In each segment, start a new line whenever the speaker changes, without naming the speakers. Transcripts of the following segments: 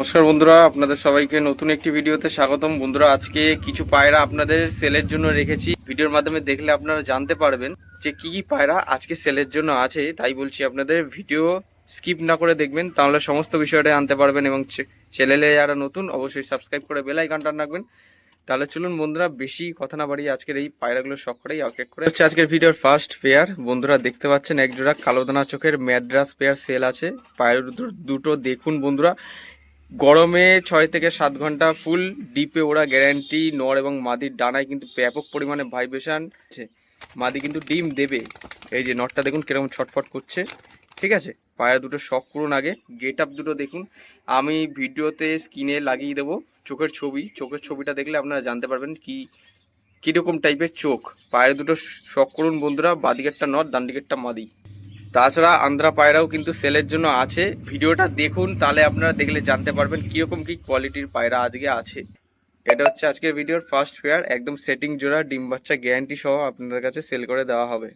নমস্কার বন্ধুরা, আপনাদের সবাইকে নতুন একটি ভিডিওতে স্বাগতম। বন্ধুরা, আজকে কিছু পায়রা আপনাদের সেলের জন্য রেখেছি। ভিডিওর মাধ্যমে দেখলে আপনারা জানতে পারবেন যে কি কি পায়রা আজকে সেলের জন্য আছে। তাই বলছি আপনাদের, ভিডিও স্কিপ না করে দেখবেন, তাহলে সমস্ত বিষয়টা আনতে পারবেন এবং চ্যানেলে যারা নতুন, অবশ্যই সাবস্ক্রাইব করে বেল আইকনটা রাখবেন তাহলে চলুন বন্ধুরা, বেশি কথা না বাড়িয়ে আজকের এই পায়রাগুলো শখ করেই এক করে। হচ্ছে আজকের ভিডিওর ফার্স্ট পেয়ার বন্ধুরা, দেখতে পাচ্ছেন এক জোড়া কালোদানা চোখের ম্যাড্রাস পেয়ার সেল আছে। পায়ের দুটো দেখুন বন্ধুরা। গরমে ছয় থেকে সাত ঘণ্টা ফুল ডিপে ওরা গ্যারান্টি নর এবং মাদির ডানায় কিন্তু ব্যাপক পরিমাণে ভাইব্রেশন মাদি কিন্তু ডিম দেবে। এই যে নটটা দেখুন কীরকম ছটফট করছে। ঠিক আছে? পায়ের দুটো শখ করুন আগে। গেট আপ দুটো দেখুন। আমি ভিডিওতে স্ক্রিনে লাগিয়ে দেবো চোখের ছবি। চোখের ছবিটা দেখলে আপনারা জানতে পারবেন কি, কীরকম টাইপের চোখ। পায়ের দুটো শখ করুন বন্ধুরা। বাদিকেরটা নট ডান দিকেরটা মাদি। তাছাড়া আন্দ্রা পায়রাও কিন্তু সেলের জন্য আছে। ভিডিওটা দেখুন, তাহলে আপনারা দেখলে জানতে পারবেন কীরকম কি কোয়ালিটির পায়রা আজকে আছে। এটা হচ্ছে আজকের ভিডিওর ফার্স্ট ফেয়ার একদম সেটিং জোড়া, ডিম বাচ্চা গ্যারান্টি সহ আপনাদের কাছে সেল করে দেওয়া হবে।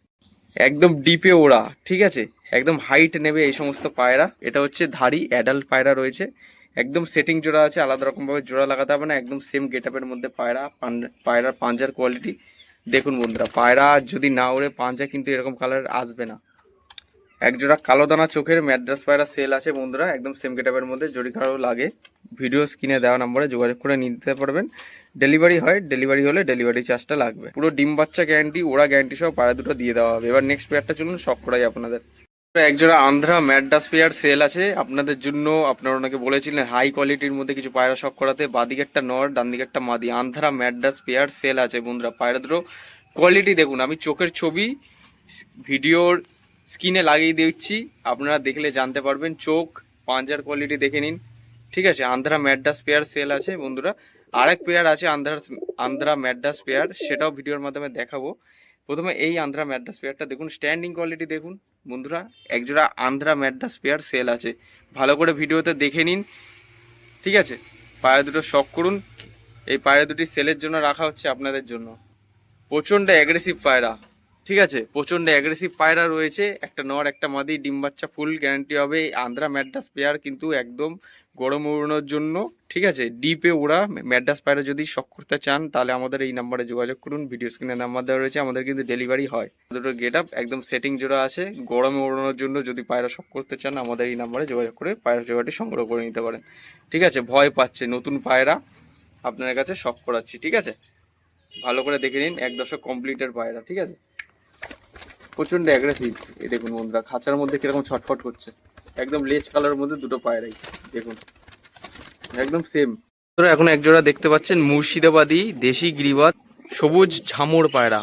একদম ডিপে ওড়া, ঠিক আছে? একদম হাইট নেবে এই সমস্ত পায়রা। এটা হচ্ছে ধাড়ি অ্যাডাল্ট পায়রা রয়েছে। একদম সেটিং জোড়া আছে, আলাদা রকমভাবে জোড়া লাগাতে হবে না, একদম সেম গেট আপের মধ্যে পায়রা পায়রার পাঞ্জার কোয়ালিটি দেখুন বন্ধুরা, পায়রা যদি না ওড়ে, পাঞ্জা কিন্তু এরকম কালার আসবে না। একজোড়া কালো দানা চোখের ম্যাড্রাস পায়রা সেল আছে বন্ধুরা, একদম সেম গেটাপের মধ্যে জরি খারাপ লাগে ভিডিও স্ক্রিনে দেওয়া নম্বরে যোগাযোগ করে নিতে পারবেন। ডেলিভারি হয় ডেলিভারি হলে ডেলিভারি চার্জটা লাগবে। পুরো ডিম বাচ্চা গ্যারান্টি ওরা গ্যারান্টি সহ পায়রা দুটো দিয়ে দেওয়া হবে। এবার নেক্সট পেয়ারটা চলুন শখ করাই আপনাদের। একজোড়া আন্ধ্রা ম্যাড্রাস পেয়ার সেল আছে। আপনাদের জন্য, আপনারা ওনাকে বলেছিলেন হাই কোয়ালিটির মধ্যে কিছু পায়রা শখ করাতে। বাদিকেরটা নর ডান দিকেরটা মাদি। আন্ধ্রা ম্যাড্রাস পেয়ার সেল আছে বন্ধুরা, পায়রা দুটো। কোয়ালিটি দেখুন, আমি চোখের ছবি ভিডিওর স্ক্রিনে লাগিয়ে দিচ্ছি। আপনারা দেখলে জানতে পারবেন, চোখ, পাঞ্জার কোয়ালিটি দেখে নিন। ঠিক আছে আন্ধ্রা ম্যাড্রাস পেয়ার সেল আছে বন্ধুরা। আরেক পেয়ার আছে আন্ধ্রা আন্ধ্রা ম্যাড্রাস পেয়ার সেটাও ভিডিওর মাধ্যমে দেখাবো। প্রথমে এই আন্ধ্রা ম্যাড্রাস পেয়ারটা দেখুন স্ট্যান্ডিং কোয়ালিটি দেখুন। বন্ধুরা, একজোড়া আন্ধ্রা ম্যাড্রাস পেয়ার সেল আছে। ভালো করে ভিডিওতে দেখে নিন। ঠিক আছে, পায়ে দুটো শখ করুন। এই পায়ে দুটি সেলের জন্য রাখা হচ্ছে আপনাদের জন্য। প্রচণ্ড অ্যাগ্রেসিভ পায়রা। ঠিক আছে প্রচণ্ড অ্যাগ্রেসিভ পায়রা রয়েছে, একটা নর, একটা মাদি, ডিম বাচ্চা ফুল গ্যারান্টি হবে আন্ধ্রা ম্যাড্রাস পেয়ার কিন্তু একদম গরম উড়ানোর জন্য, ঠিক আছে ডিপে ওরা ম্যাড্রাস পায়রা যদি শখ করতে চান, তাহলে আমাদের এই নাম্বারে যোগাযোগ করুন ভিডিও স্ক্রিনে নাম্বার দেওয়া রয়েছে, আমাদের কিন্তু ডেলিভারি হয়। দুটো গেট আপ একদম সেটিং জোড়া আছে, গরমে ওড়ানোর জন্য যদি পায়রা শখ করতে চান, আমাদের এই নাম্বারে যোগাযোগ করে পায়রা জোড়াটি সংগ্রহ করে নিতে পারেন। ঠিক আছে, ভয় পাচ্ছে নতুন পায়রা আপনার কাছে শখ করাচ্ছি, ঠিক আছে? ভালো করে দেখে নিন, এক দশক কমপ্লিটের পায়রা, ঠিক আছে? প্রচণ্ড অ্যাগ্রেসিভ এই দেখুন বন্ধুরা, খাঁচার মধ্যে কীরকম ছটফট করছে। একদম লেজ কালারের মধ্যে দুটো পায়রাই দেখুন, একদম সেম তোরা এখন একজোড়া দেখতে পাচ্ছেন মুর্শিদাবাদী দেশি গিরিবাদ সবুজ ঝামর পায়রা।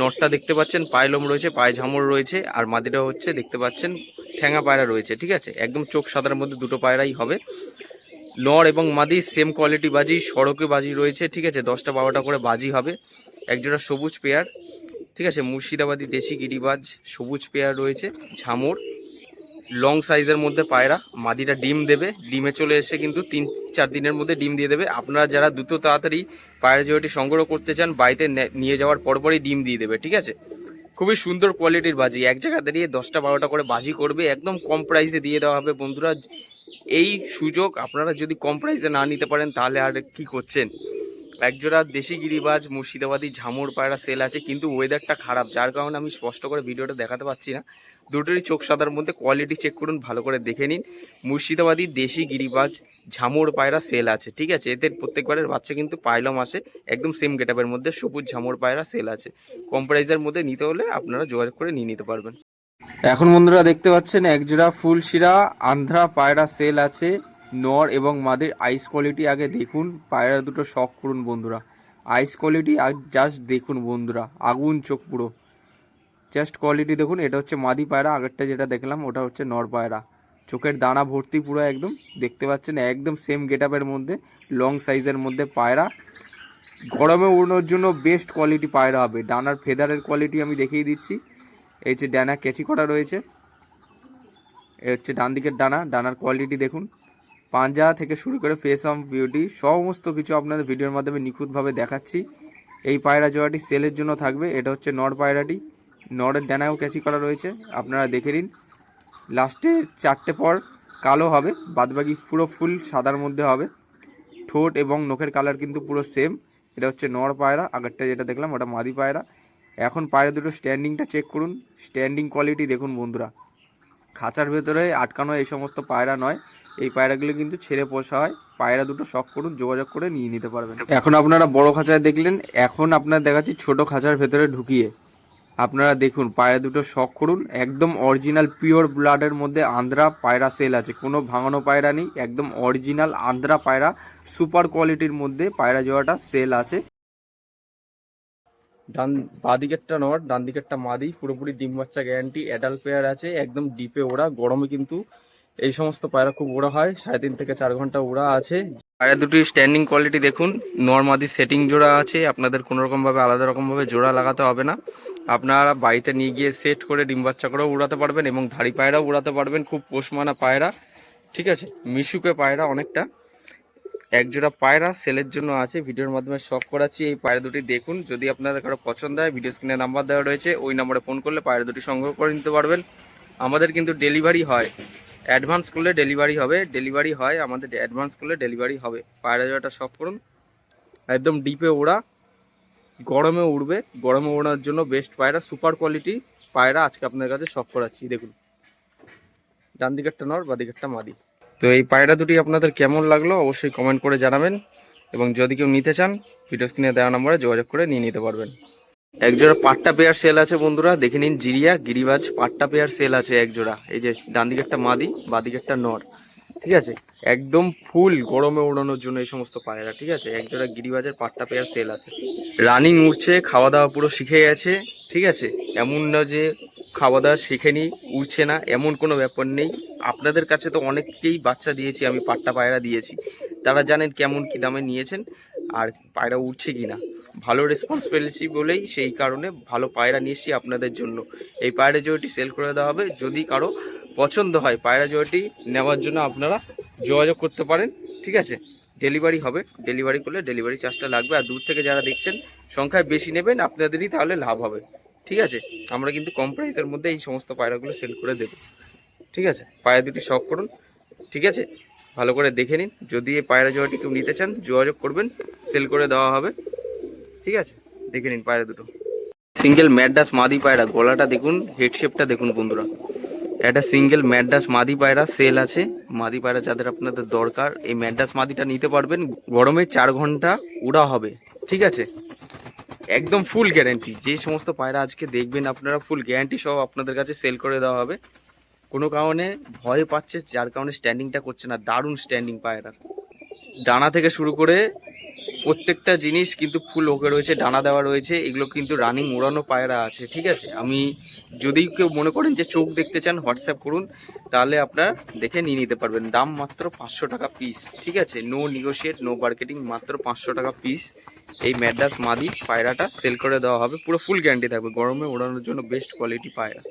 নটটা দেখতে পাচ্ছেন পায়লম রয়েছে, পায়ে ঝামর রয়েছে, আর মাদিটা হচ্ছে দেখতে পাচ্ছেন, ঠ্যাঙা পায়রা রয়েছে, ঠিক আছে? একদম চোখ সাদার মধ্যে দুটো পায়রাই হবে। নর এবং মাদি সেম কোয়ালিটি বাজি, সড়কে বাজি রয়েছে, ঠিক আছে? দশটা বারোটা করে বাজি হবে। একজোড়া সবুজ পেয়ার ঠিক আছে, মুর্শিদাবাদী দেশি গিরিবাজ, সবুজ পেয়ার রয়েছে, ঝামর। লং সাইজের মধ্যে পায়রা, মাদিটা ডিম দেবে, ডিমে চলে এসে কিন্তু তিন, চার দিনের মধ্যে ডিম দিয়ে দেবে। আপনারা যারা দ্রুত তাড়াতাড়ি পায়রা জোড়াটি সংগ্রহ করতে চান, বাড়িতে নিয়ে যাওয়ার পরপরই ডিম দিয়ে দেবে, ঠিক আছে? খুবই সুন্দর কোয়ালিটির বাজি, এক জায়গা দাঁড়িয়ে দশটা বারোটা করে বাজি করবে, একদম কম প্রাইসে দিয়ে দেওয়া হবে, বন্ধুরা। এই সুযোগ আপনারা যদি কম প্রাইসে না নিতে পারেন, তাহলে আর কি করছেন? একজোড়া দেশি গিরিবাজ, মুর্শিদাবাদী ঝামুর পায়রা সেল আছে, কিন্তু ওয়েদারটা খারাপ, যার কারণে আমি স্পষ্ট করে ভিডিওটা দেখাতে পারছি না। দুটোরই চোখ সাদার মধ্যে কোয়ালিটি চেক করুন, ভালো করে দেখে নিন। মুর্শিদাবাদী দেশি গিরিবাজ, ঝামুর পায়রা সেল আছে, ঠিক আছে? এদের প্রত্যেকবারের বাচ্চা কিন্তু পাইলম আসে, একদম সেম গেটআপের মধ্যে সবুজ ঝামুর পায়রা সেল আছে। কম প্রাইসের মধ্যে নিতে হলে আপনারা যোগাযোগ করে নিয়ে নিতে পারবেন। এখন বন্ধুরা দেখতে পাচ্ছেন, একজোড়া ফুলশিরা, আন্ধ্রা পায়রা সেল আছে। নর এবং মাদের আইস কোয়ালিটি আগে দেখুন, পায়রা দুটো শখ করুন বন্ধুরা। আইস কোয়ালিটি জাস্ট দেখুন বন্ধুরা, আগুন চোখ পুরো। জাস্ট কোয়ালিটি দেখুন, এটা হচ্ছে মাদি পায়রা, আগেরটা যেটা দেখলাম, ওটা হচ্ছে নর পায়রা। চোখের দানা ভর্তি পুরো একদম, দেখতে পাচ্ছেন, একদম সেম গেটআপের মধ্যে লং সাইজের মধ্যে পায়রা। গরমে উড়ানোর জন্য বেস্ট কোয়ালিটি পায়রা হবে। ডানার ফেদারের কোয়ালিটি আমি দেখিয়ে দিচ্ছি। এই যে ডানা কেচি করা রয়েছে এ হচ্ছে ডান দিকের ডানা, ডানার কোয়ালিটি দেখুন। পাঞ্জা থেকে শুরু করে ফেস অফ বিউটি, সমস্ত কিছু আপনাদের ভিডিওর মাধ্যমে নিখুঁতভাবে দেখাচ্ছি। এই পায়রা জোড়াটি সেলের জন্য থাকবে। এটা হচ্ছে নর পায়রাটি। নরের ডানাও ক্যাচি করা রয়েছে। আপনারা দেখে নিন। লাস্টে চারটে পর কালো হবে। বাদবাকি পুরো ফুল সাদার মধ্যে হবে। ঠোঁট এবং নখের কালার কিন্তু পুরো সেম এটা হচ্ছে নর পায়রা। আগেরটা যেটা দেখলাম, ওটা মাদি পায়রা। এখন পায়রা দুটো স্ট্যান্ডিংটা চেক করুন। স্ট্যান্ডিং কোয়ালিটি দেখুন বন্ধুরা। খাঁচার ভেতরে আটকানো এই সমস্ত পায়রা নয়। এই পায়রাগুলো কিন্তু ছেড়ে পোষা হয়। পায়রা দুটো শখ করুন, যোগাযোগ করে নিয়ে নিতে পারবেন। এখন আপনারা বড় খাঁচায় দেখলেন, এখন আপনার দেখাচ্ছি ছোট খাঁচার ভেতরে ঢুকিয়ে। আপনারা দেখুন, পায়রা দুটো শখ করুন, একদম অরিজিনাল পিওর ব্লাডের মধ্যে আন্ধ্রা পায়রা সেল আছে। কোনো ভাঙানো পায়রা নেই, একদম অরিজিনাল আন্ধ্রা পায়রা সুপার কোয়ালিটির মধ্যে পায়রা জোড়াটা সেল আছে। ডান বাদিকেরটা নট ডান দিকেরটা মাদি, পুরোপুরি ডিম বাচ্চা গ্যারান্টি অ্যাডাল্ট পেয়ার আছে, একদম ডিপে ওরা গরমে কিন্তু এই সমস্ত পায়রা খুব ওড়া হয়, সাড়ে তিন থেকে চার ঘণ্টা ওড়া আছে। পায়রা দুটির স্ট্যান্ডিং কোয়ালিটি দেখুন নর্মাদি সেটিং জোড়া আছে, আপনাদের কোনো রকমভাবে আলাদা রকমভাবে জোড়া লাগাতে হবে না। আপনারা বাড়িতে নিয়ে গিয়ে সেট করে ডিম বাচ্চা করেও উড়াতে পারবেন এবং ধাড়ি পায়রাও উড়াতে পারবেন, খুব পোষমানা পায়রা, ঠিক আছে? মিশুকে পায়রা অনেকটা। এক জোড়া পায়রা সেলের জন্য আছে, ভিডিওর মাধ্যমে শখ করাচ্ছি, এই পায়রা দুটি দেখুন, যদি আপনাদের কারও পছন্দ হয় ভিডিও স্ক্রিনে নাম্বার দেওয়া রয়েছে, ওই নম্বরে ফোন করলে পায়রা দুটি সংগ্রহ করে নিতে পারবেন। আমাদের কিন্তু ডেলিভারি হয় অ্যাডভান্স করলে ডেলিভারি হবে, ডেলিভারি হয় আমাদের অ্যাডভান্স করলে ডেলিভারি হবে। পায়রা জোড়াটা শখ করুন। একদম ডিপে ওড়া, গরমে উড়বে। গরমে ওড়ার জন্য বেস্ট পায়রা সুপার কোয়ালিটি পায়রা আজকে আপনাদের কাছে শখ করাচ্ছি। দেখুন ডান দিকেরটা নর বা দিকেরটা মাদি। তো এই পায়রা দুটি আপনাদের কেমন লাগল অবশ্যই কমেন্ট করে জানাবেন। এবং যদি কেউ নিতে চান ভিডিও স্ক্রিনে দেওয়া নম্বরে যোগাযোগ করে নিয়ে নিতে পারবেন। একজোড়া পাট্টা পেয়ার সেল আছে বন্ধুরা, দেখে নিন জিরিয়া, গিরিবাজ পাট্টা পেয়ার সেল আছে একজোড়া। এই যে ডান দিকেরটা মাদি, বা দিকেরটা নর, ঠিক আছে? একদম ফুল গরমে ওড়ানোর জন্য এই সমস্ত পায়রা, ঠিক আছে? একজোড়া গিরিবাজের পাট্টা পেয়ার সেল আছে। রানিং উঠছে খাওয়া দাওয়া পুরো শিখে গেছে, ঠিক আছে? এমন না যে খাওয়া দাওয়া শিখে শেখেনি উঠছে না, এমন কোনো ব্যাপার নেই। আপনাদের কাছে তো অনেককেই বাচ্চা দিয়েছি, আমি পাট্টা পায়রা দিয়েছি। তারা জানেন কেমন কি দামে নিয়েছেন, আর পায়রা উঠছে কিনা। ভালো রেসপন্স পেয়েছি বলেই সেই কারণে ভালো পায়রা নিয়ে এসেছি আপনাদের জন্য। এই পায়রা জোড়াটি সেল করে দেওয়া হবে। যদি কারও পছন্দ হয় পায়রা জোড়াটি নেওয়ার জন্য আপনারা যোগাযোগ করতে পারেন, ঠিক আছে? ডেলিভারি হবে। ডেলিভারি করলে ডেলিভারি চার্জটা লাগবে। আর দূর থেকে যারা দেখছেন, সংখ্যায় বেশি নেবেন আপনাদেরই তাহলে লাভ হবে। ঠিক আছে? আমরা কিন্তু কম প্রাইসের মধ্যে এই সমস্ত পায়রাগুলো সেল করে দেবো। ঠিক আছে? পায়রা দুটি শখ করুন। ঠিক আছে? ভালো করে দেখে নিন। যদি এই পায়রা জোড়াটি কেউ নিতে চান, যোগাযোগ করবেন। সেল করে দেওয়া হবে। ঠিক আছে? দেখে নিন পায়রা দুটো। সিঙ্গেল ম্যাডাস মাদি পায়রা, গলাটা দেখুন হেড শেপটা দেখুন বন্ধুরা। একটা সিঙ্গেল ম্যাডাস মাদি পায়রা সেল আছে। মাদি পায়রা যাদের আপনাদের দরকার, এই ম্যাডাস মাদিটা নিতে পারবেন। গরমে চার ঘণ্টা উড়া হবে, ঠিক আছে? একদম ফুল গ্যারান্টি যে সমস্ত পায়রা আজকে দেখবেন আপনারা ফুল গ্যারান্টি সহ আপনাদের কাছে সেল করে দেওয়া হবে। কোনো কারণে ভয় পাচ্ছে, যার কারণে স্ট্যান্ডিংটা করছে না। দারুণ স্ট্যান্ডিং পায়রার। ডানা থেকে শুরু করে প্রত্যেকটা জিনিস কিন্তু ফুল ওকে রয়েছে ডানা দেওয়া রয়েছে, এগুলো কিন্তু রানিং উড়ানো পায়রা আছে, ঠিক আছে? আমি যদি কেউ মনে করেন যে চোখ দেখতে চান, হোয়াটসঅ্যাপ করুন, তাহলে আপনারা দেখে নিয়ে নিতে পারবেন। দাম মাত্র পাঁচশো টাকা পিস ঠিক আছে? নো নিগোশিয়েট নো মার্কেটিং মাত্র পাঁচশো টাকা পিস এই ম্যাডাস মাদি পায়রাটা সেল করে দেওয়া হবে। পুরো ফুল গ্যারান্টি থাকবে। গরমে ওড়ানোর জন্য বেস্ট কোয়ালিটি পায়রা।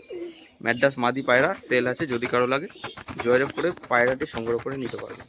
ম্যাডাস মাদি পায়রা সেল আছে, যদি কারও লাগে, যোগাযোগ করে পায়রাটি সংগ্রহ করে নিতে পারবেন।